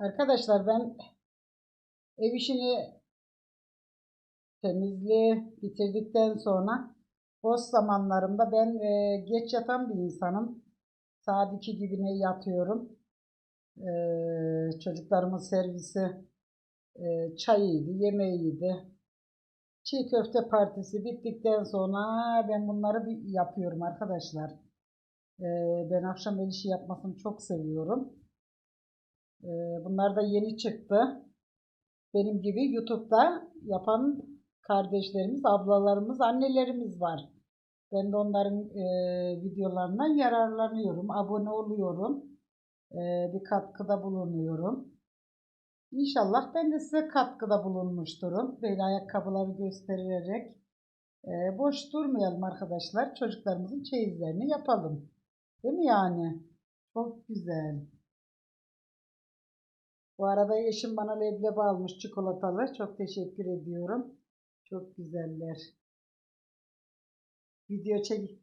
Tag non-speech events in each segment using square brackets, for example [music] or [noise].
Arkadaşlar ben ev işini temizliği bitirdikten sonra boş zamanlarımda ben e, geç yatan bir insanım. Saat 2 gibi ne yatıyorum. E, çocuklarımın servisi e, çayıydı, yemeğiydi. Çiğ köfte partisi bittikten sonra ben bunları bir yapıyorum arkadaşlar. E, ben akşam el işi yapmasını çok seviyorum. E, bunlar da yeni çıktı. Benim gibi YouTube'da yapan kardeşlerimiz, ablalarımız, annelerimiz var. Ben de onların e, videolarından yararlanıyorum, abone oluyorum, e, bir katkıda bulunuyorum. İnşallah ben de size katkıda bulunmuşturum. Böyle ayakkabıları göstererek. E, boş durmayalım arkadaşlar. Çocuklarımızın çeyizlerini yapalım. Değil mi yani? Çok güzel. Bu arada eşim bana leblebi almış çikolatalı. Çok teşekkür ediyorum. Çok güzeller. Video çek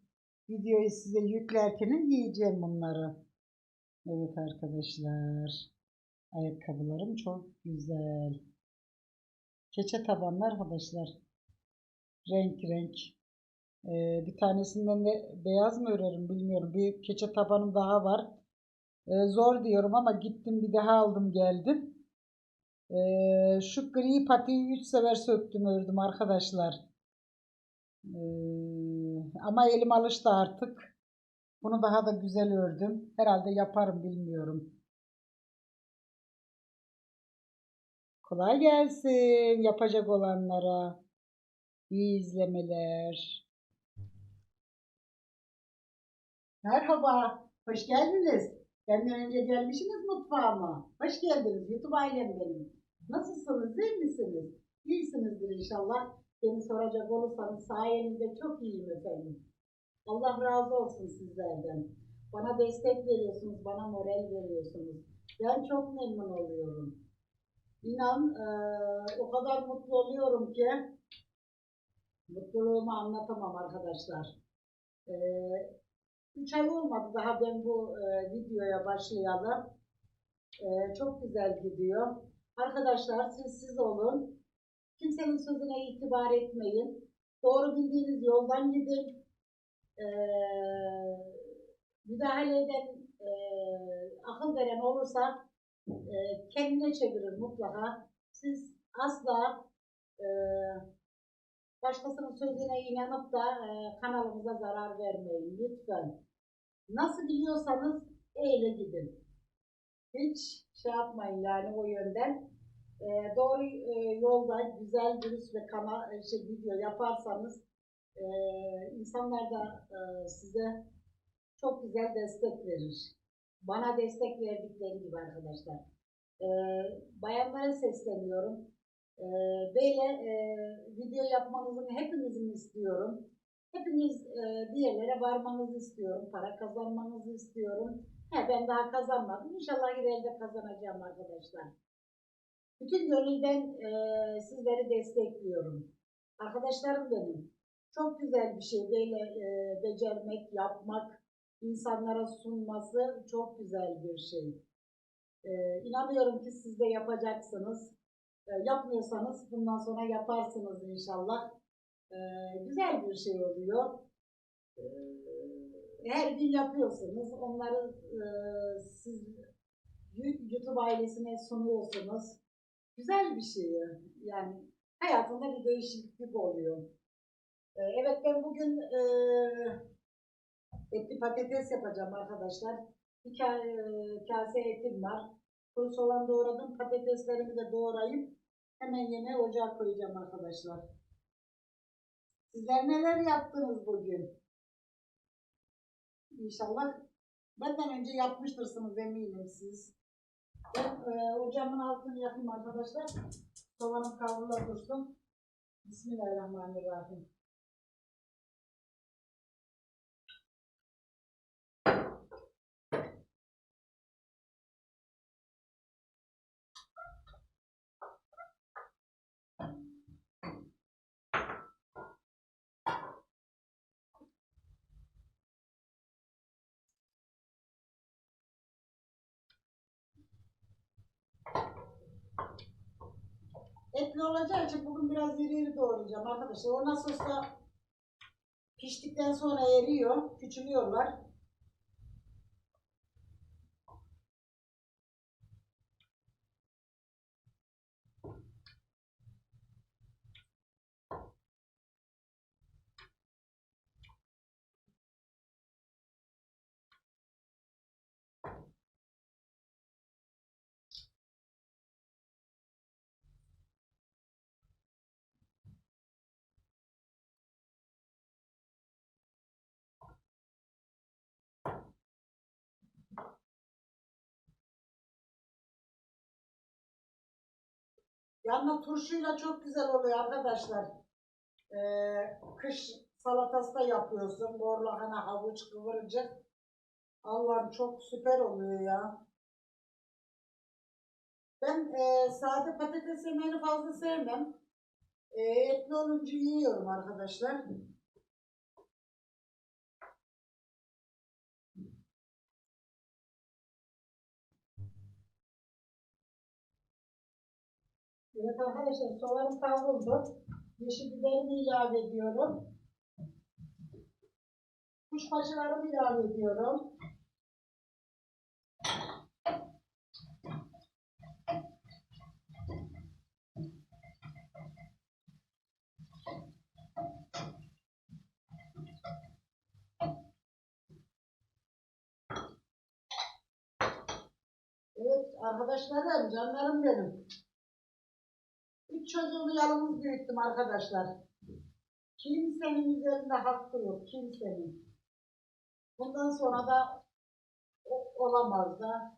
videoyu size yüklerken yiyeceğim bunları. Evet arkadaşlar. Ayakkabılarım çok güzel. Keçe tabanlı arkadaşlar. Renk renk. Ee, bir tanesinden de beyaz mı örerim bilmiyorum. Bir keçe tabanım daha var. Ee, zor diyorum ama gittim bir daha aldım geldim. Ee, şu gri patiyi 3 sefer söktüm ördüm arkadaşlar. Ee, ama elim alıştı artık. Bunu daha da güzel ördüm. Herhalde yaparım bilmiyorum. Kolay gelsin yapacak olanlara. İyi izlemeler. Merhaba, hoş geldiniz. Benden önce gelmişsiniz mutfağıma. Hoş geldiniz YouTube ailem benim. Nasılsınız, iyi misiniz? İyisinizdir inşallah. Beni soracak olursanız sayenizde çok iyiyim efendim. Allah razı olsun sizlerden. Bana destek veriyorsunuz, bana moral veriyorsunuz. Ben çok memnun oluyorum. İnan eee, o kadar mutlu oluyorum ki mutluluğumu anlatamam arkadaşlar. Eee 3 ay olmadı daha ben bu e, videoya başlayalım. E, çok güzel gidiyor. Arkadaşlar siz siz olun. Kimsenin sözüne itibar etmeyin. Doğru bildiğiniz yoldan gidin. E, müdahale eden, e, akıl veren olursa e, kendine çevirin mutlaka. Siz asla e, başkasının sözüne inanıp da e, kanalımıza zarar vermeyin lütfen. Nasıl biliyorsanız öyle gidin. Hiç şey yapmayın yani o yönden. E, doğru e, yolda güzel, dürüst ve kanal e, şey, video yaparsanız e, insanlar da e, size çok güzel destek verir. Bana destek verdikleri gibi arkadaşlar. E, bayanlara sesleniyorum. E, böyle e, video yapmanızı hepimizin istiyorum. Hepiniz e, bir yerlere varmanızı istiyorum. Para kazanmanızı istiyorum. He, ben daha kazanmadım. İnşallah ileride kazanacağım arkadaşlar. Bütün gönülden e, sizleri destekliyorum. Arkadaşlarım benim. Çok güzel bir şey böyle e, becermek, yapmak, insanlara sunması çok güzel bir şey. E, inanıyorum ki siz de yapacaksınız. E, yapmıyorsanız bundan sonra yaparsınız inşallah. E, güzel bir şey oluyor. E, her gün yapıyorsunuz. Onları e, siz YouTube ailesine sunuyorsunuz. Güzel bir şey. Yani hayatında bir değişiklik oluyor. E, evet ben bugün e, etli patates yapacağım arkadaşlar. Bir e, kase etim var. Kuru soğan doğradım. Patateslerimi de doğrayıp hemen yemeğe ocağa koyacağım arkadaşlar. Sizler neler yaptınız bugün? İnşallah benden önce yapmıştırsınız eminim siz. Ben e, ocağımın altını yakayım arkadaşlar. Soğanım kavrula dursun. Bismillahirrahmanirrahim. Etli olacağı için bugün biraz iri iri doğrayacağım arkadaşlar. O nasıl olsa piştikten sonra eriyor, küçülüyorlar. Yanına turşuyla çok güzel oluyor arkadaşlar. Ee, kış salatası da yapıyorsun. Mor lahana, havuç, kıvırcık. Allah'ım çok süper oluyor ya. Ben e, sade patates yemeğini fazla sevmem. E, etli olunca yiyorum arkadaşlar. Evet arkadaşlar soğanım kavruldu. Yeşil biberimi ilave ediyorum. Kuşbaşılarımı ilave ediyorum. Evet arkadaşlarım, canlarım benim. Üç çocuğumu yalnız büyüttüm arkadaşlar. Kimsenin üzerinde hakkı yok, kimsenin. Bundan sonra da olamaz da.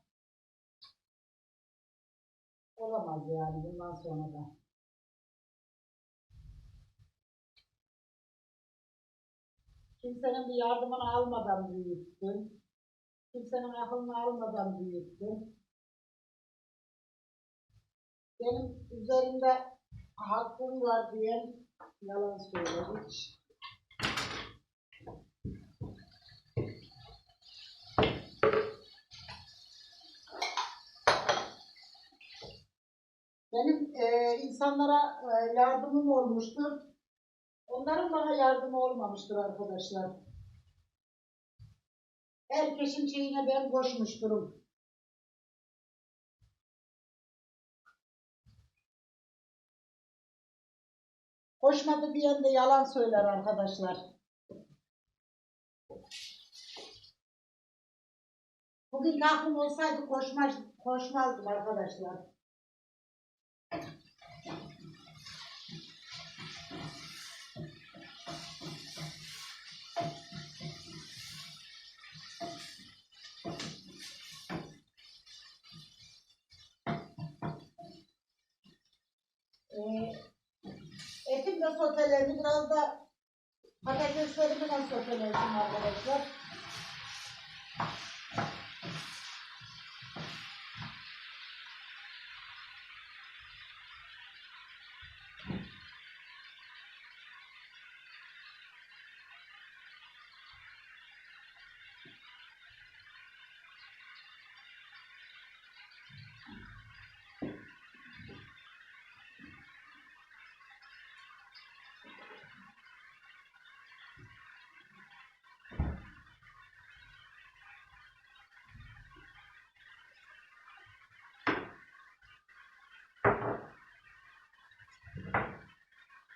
Olamaz yani bundan sonra da. Kimsenin bir yardımını almadan büyüttüm. Kimsenin aklını almadan büyüttüm. Benim üzerimde hakkım var diyen yalan hiç. Benim e, insanlara e, yardımım olmuştur. Onların bana yardımı olmamıştır arkadaşlar. Herkesin şeyine ben koşmuşturum. Koşmadı diyen de yalan söyler arkadaşlar. Bugün aklım olsaydı koşmaz, koşmazdım arkadaşlar. Sotelerini biraz da patateslerimi de sotelerim arkadaşlar.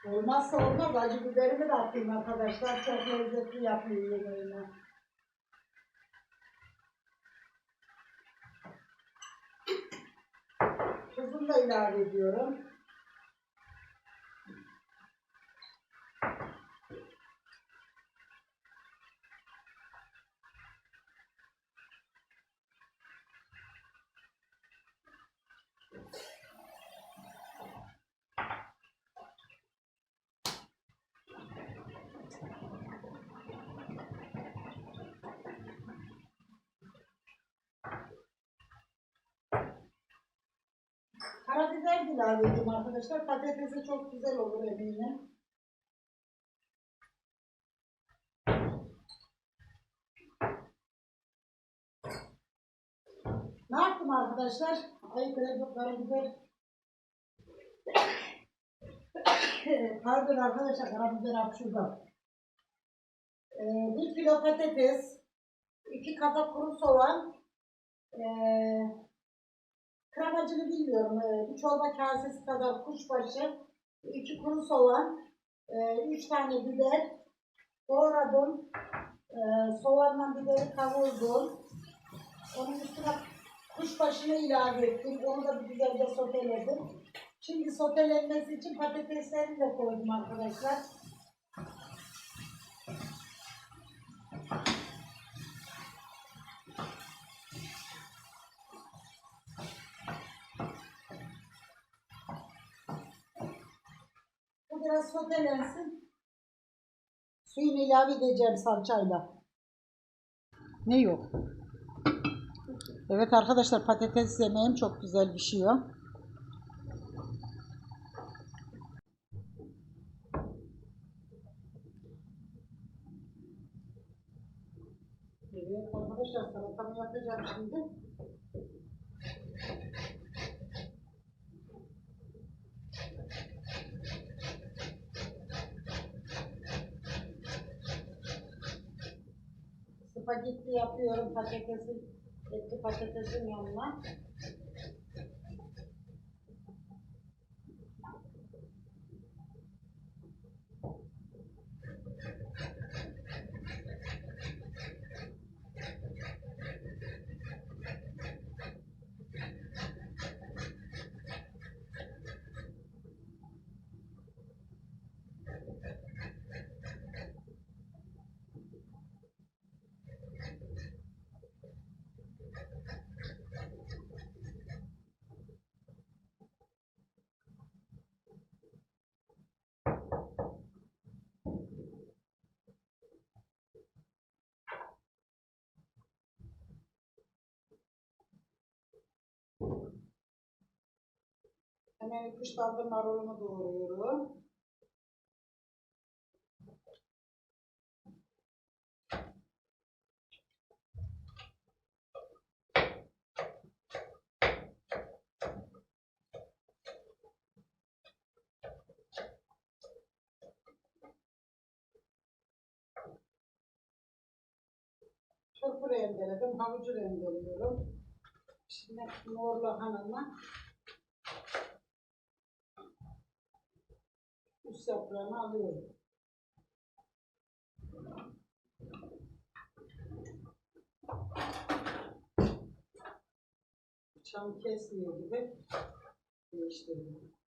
Olmazsa olmaz acı biberimi de atayım arkadaşlar. Çok lezzetli yapıyor yemeğini. Tuzunu da ilave ediyorum. Karabiber de ilave edeyim arkadaşlar. Patatese çok güzel olur eminim. Ne yaptım arkadaşlar? Ay karabiber, [coughs] Pardon arkadaşlar karabiber hapşurdu. Ee, bir kilo patates, iki kafa kuru soğan, ee, gramajını bilmiyorum. Ee, bir çorba kasesi kadar kuşbaşı, iki kuru soğan, ee, üç tane biber doğradım. Ee, soğanla biberi kavurdum. Onun üstüne kuşbaşını ilave ettim. Onu da bir güzelce soteledim. Şimdi sotelenmesi için patateslerini de koydum arkadaşlar. Biraz sotelensin. Suyunu ilave edeceğim salçayla. Ne yok? Evet arkadaşlar patates yemeğim çok güzel pişiyor. Evet arkadaşlar salatamı yapacağım şimdi. Spagetti yapıyorum patatesin, etli patatesin yanına. Hemen kuş daldı marulumu doğruyorum. Turpu rendeledim, havucu rendeliyorum. Şimdi mor lahanama üst yaprağını alıyorum. Çam kesmiyor gibi değiştiriyorum.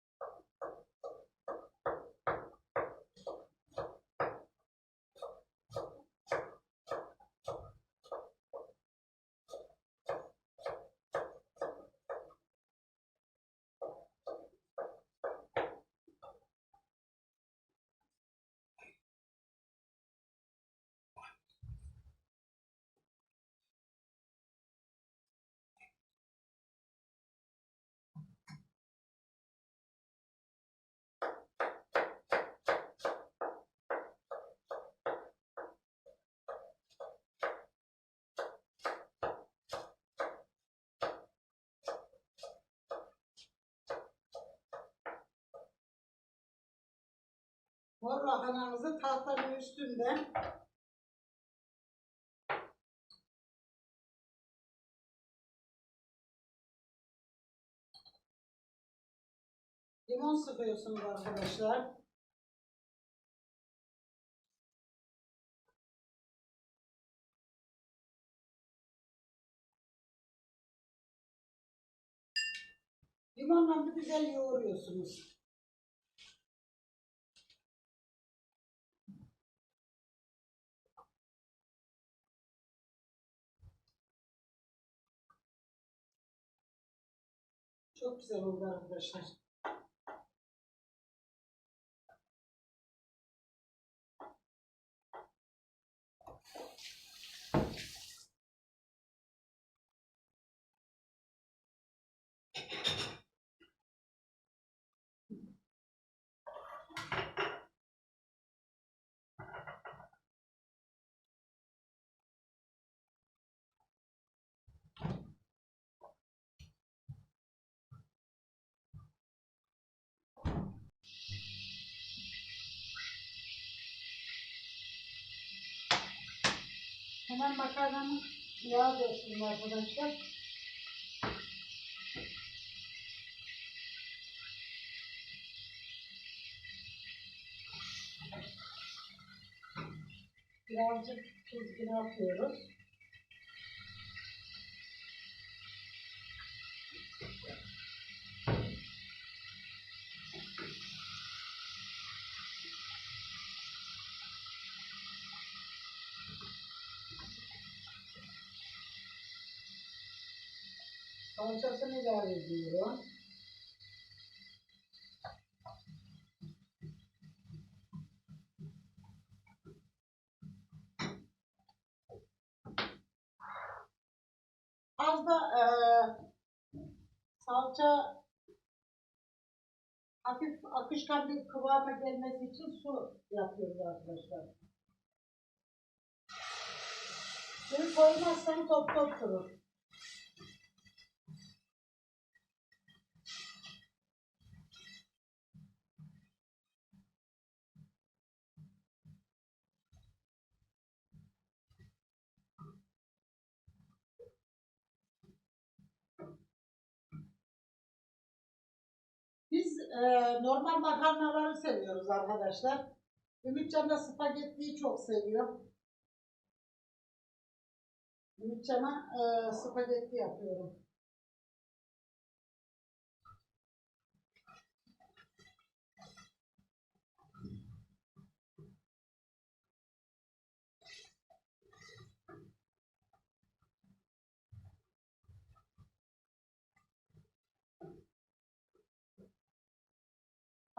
Mor lahanamızı tahtanın üstünde limon sıkıyorsunuz arkadaşlar. Limonla bir güzel yoğuruyorsunuz. Çok güzel oldu arkadaşlar. Hemen makarnanın yağı döktüm arkadaşlar. Birazcık tuz yine atıyoruz. Salçasını ilave ediyorum. Az da eee salça hafif akışkan bir kıvama gelmesi için su yapıyoruz arkadaşlar. Suyu koymazsan top top durur. E, normal makarnaları seviyoruz arkadaşlar. Ümitcan da spagettiyi çok seviyor. Ümitcan'a e, spagetti yapıyorum.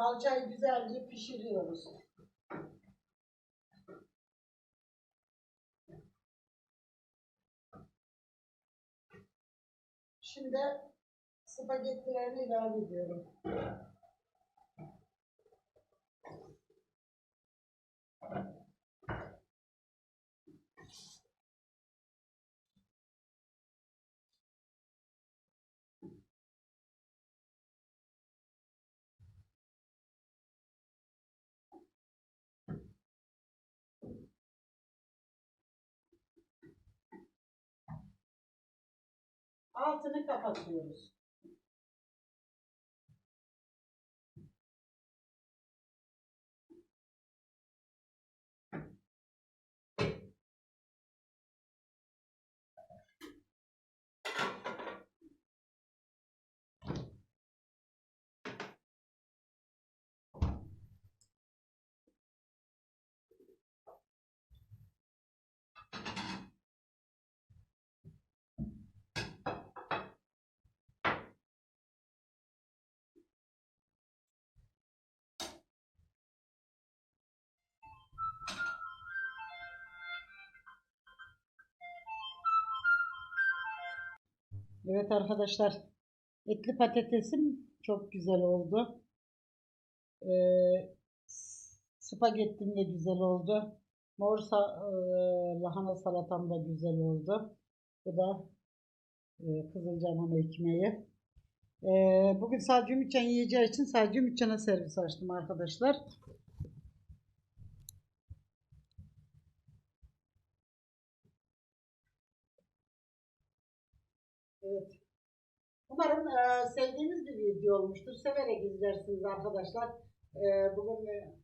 Salçayı güzelce pişiriyoruz. Şimdi spagettilerini ilave ediyorum. Altını kapatıyoruz. Evet arkadaşlar, etli patatesim çok güzel oldu. Ee, spagettim de güzel oldu. Mor e, lahana salatam da güzel oldu. Bu da e, Kızılcahamam ekmeği. Ee, bugün sadece Ümitcan yiyeceği için sadece Ümitcan'a servis açtım arkadaşlar. Evet. Umarım e, sevdiğiniz bir video olmuştur. Severek izlersiniz arkadaşlar. E, bugün e,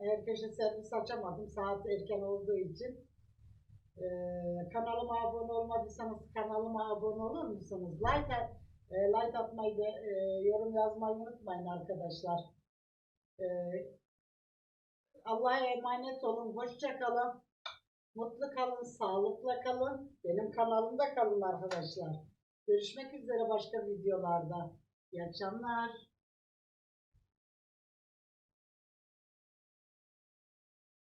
herkese servis açamadım. Saat erken olduğu için. E, kanalıma abone olmadıysanız kanalıma abone olur musunuz? Like, e, like atmayı ve yorum yazmayı unutmayın arkadaşlar. E, Allah'a emanet olun. Hoşça kalın. Mutlu kalın, sağlıkla kalın. Benim kanalımda kalın arkadaşlar. Görüşmek üzere başka videolarda. İyi akşamlar.